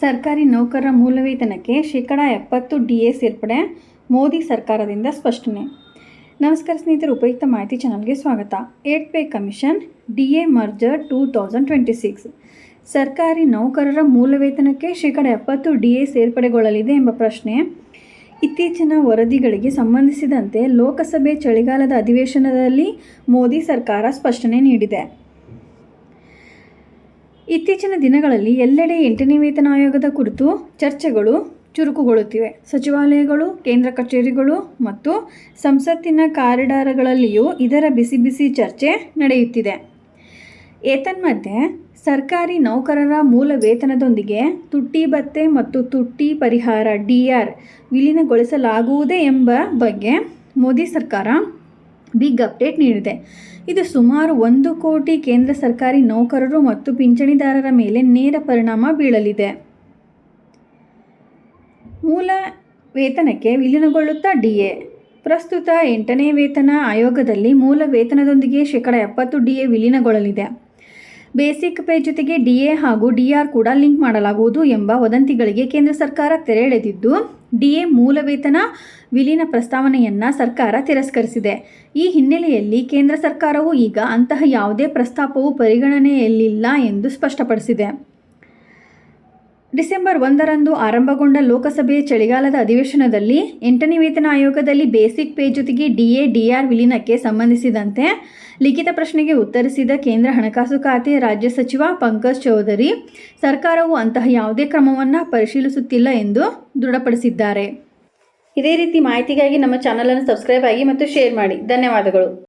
ಸರ್ಕಾರಿ ನೌಕರರ ಮೂಲ ವೇತನಕ್ಕೆ ಶೇಕಡ ಎಪ್ಪತ್ತು ಡಿ ಎ ಸೇರ್ಪಡೆ ಮೋದಿ ಸರ್ಕಾರದಿಂದ ಸ್ಪಷ್ಟನೆ. ನಮಸ್ಕಾರ ಸ್ನೇಹಿತರು, ಉಪಯುಕ್ತ ಮಾಹಿತಿ ಚಾನಲ್ಗೆ ಸ್ವಾಗತ. Eight pay commission D A merger two thousand twenty six. ಸರ್ಕಾರಿ ನೌಕರರ ಮೂಲ ವೇತನಕ್ಕೆ ಶೇಕಡ ಎಪ್ಪತ್ತು ಡಿ ಎ ಸೇರ್ಪಡೆಗೊಳ್ಳಲಿದೆ ಎಂಬ ಪ್ರಶ್ನೆ ಇತ್ತೀಚಿನ ವರದಿಗಳಿಗೆ ಸಂಬಂಧಿಸಿದಂತೆ ಲೋಕಸಭೆ ಚಳಿಗಾಲದ ಅಧಿವೇಶನದಲ್ಲಿ ಮೋದಿ ಸರ್ಕಾರ ಸ್ಪಷ್ಟನೆ ನೀಡಿದೆ. ಇತ್ತೀಚಿನ ದಿನಗಳಲ್ಲಿ ಎಲ್ಲೆಡೆ ಎಂಟನೇ ವೇತನ ಆಯೋಗದ ಕುರಿತು ಚರ್ಚೆಗಳು ಚುರುಕುಗೊಳ್ಳುತ್ತಿವೆ. ಸಚಿವಾಲಯಗಳು, ಕೇಂದ್ರ ಕಚೇರಿಗಳು ಮತ್ತು ಸಂಸತ್ತಿನ ಕಾರಿಡಾರ್ಗಳಲ್ಲಿಯೂ ಇದರ ಬಿಸಿ ಬಿಸಿ ಚರ್ಚೆ ನಡೆಯುತ್ತಿದೆ. ಏತನ್ಮಧ್ಯೆ, ಸರ್ಕಾರಿ ನೌಕರರ ಮೂಲ ವೇತನದೊಂದಿಗೆ ತುಟ್ಟಿ ಭತ್ತೆ ಮತ್ತು ತುಟ್ಟಿ ಪರಿಹಾರ ಡಿ ಆರ್ ವಿಲೀನಗೊಳಿಸಲಾಗುವುದೇ ಎಂಬ ಬಗ್ಗೆ ಮೋದಿ ಸರ್ಕಾರ ಬಿಗ್ ಅಪ್ಡೇಟ್ ನೀಡಿದೆ. ಇದು ಸುಮಾರು ಒಂದು ಕೋಟಿ ಕೇಂದ್ರ ಸರ್ಕಾರಿ ನೌಕರರು ಮತ್ತು ಪಿಂಚಣಿದಾರರ ಮೇಲೆ ನೇರ ಪರಿಣಾಮ ಬೀಳಲಿದೆ. ಮೂಲ ವೇತನಕ್ಕೆ ವಿಲೀನಗೊಳ್ಳುತ್ತಾ ಡಿಎ. ಪ್ರಸ್ತುತ ಎಂಟನೇ ವೇತನ ಆಯೋಗದಲ್ಲಿ ಮೂಲ ವೇತನದೊಂದಿಗೆ ಶೇಕಡ ಎಪ್ಪತ್ತು ಡಿಎ ವಿಲೀನಗೊಳ್ಳಲಿದೆ. ಬೇಸಿಕ್ ಪೇ ಜೊತೆಗೆ ಡಿಎ ಹಾಗೂ ಡಿಆರ್ ಕೂಡ ಲಿಂಕ್ ಮಾಡಲಾಗುವುದು ಎಂಬ ವದಂತಿಗಳಿಗೆ ಕೇಂದ್ರ ಸರ್ಕಾರ ತೆರೆ ಎಳೆದಿದ್ದು, ಡಿಎ ಮೂಲ ವೇತನ ವಿಲೀನ ಪ್ರಸ್ತಾವನೆಯನ್ನು ಸರ್ಕಾರ ತಿರಸ್ಕರಿಸಿದೆ. ಈ ಹಿನ್ನೆಲೆಯಲ್ಲಿ ಕೇಂದ್ರ ಸರ್ಕಾರವು ಈಗ ಅಂತಹ ಯಾವುದೇ ಪ್ರಸ್ತಾಪವು ಪರಿಗಣನೆಯಲ್ಲಿಲ್ಲ ಎಂದು ಸ್ಪಷ್ಟಪಡಿಸಿದೆ. ಡಿಸೆಂಬರ್ ಒಂದರಂದು ಆರಂಭಗೊಂಡ ಲೋಕಸಭೆಯ ಚಳಿಗಾಲದ ಅಧಿವೇಶನದಲ್ಲಿ ಎಂಟನೇ ವೇತನ ಆಯೋಗದಲ್ಲಿ ಬೇಸಿಕ್ ಪೇ ಜೊತೆಗೆ ಡಿಎ ಡಿಆರ್ ವಿಲೀನಕ್ಕೆ ಸಂಬಂಧಿಸಿದಂತೆ ಲಿಖಿತ ಪ್ರಶ್ನೆಗೆ ಉತ್ತರಿಸಿದ ಕೇಂದ್ರ ಹಣಕಾಸು ಖಾತೆ ರಾಜ್ಯ ಸಚಿವ ಪಂಕಜ್ ಚೌಧರಿ, ಸರ್ಕಾರವು ಅಂತಹ ಯಾವುದೇ ಕ್ರಮವನ್ನು ಪರಿಶೀಲಿಸುತ್ತಿಲ್ಲ ಎಂದು ದೃಢಪಡಿಸಿದ್ದಾರೆ. ಇದೇ ರೀತಿ ಮಾಹಿತಿಗಾಗಿ ನಮ್ಮ ಚಾನಲನ್ನು ಸಬ್ಸ್ಕ್ರೈಬ್ ಆಗಿ ಮತ್ತು ಶೇರ್ ಮಾಡಿ. ಧನ್ಯವಾದಗಳು.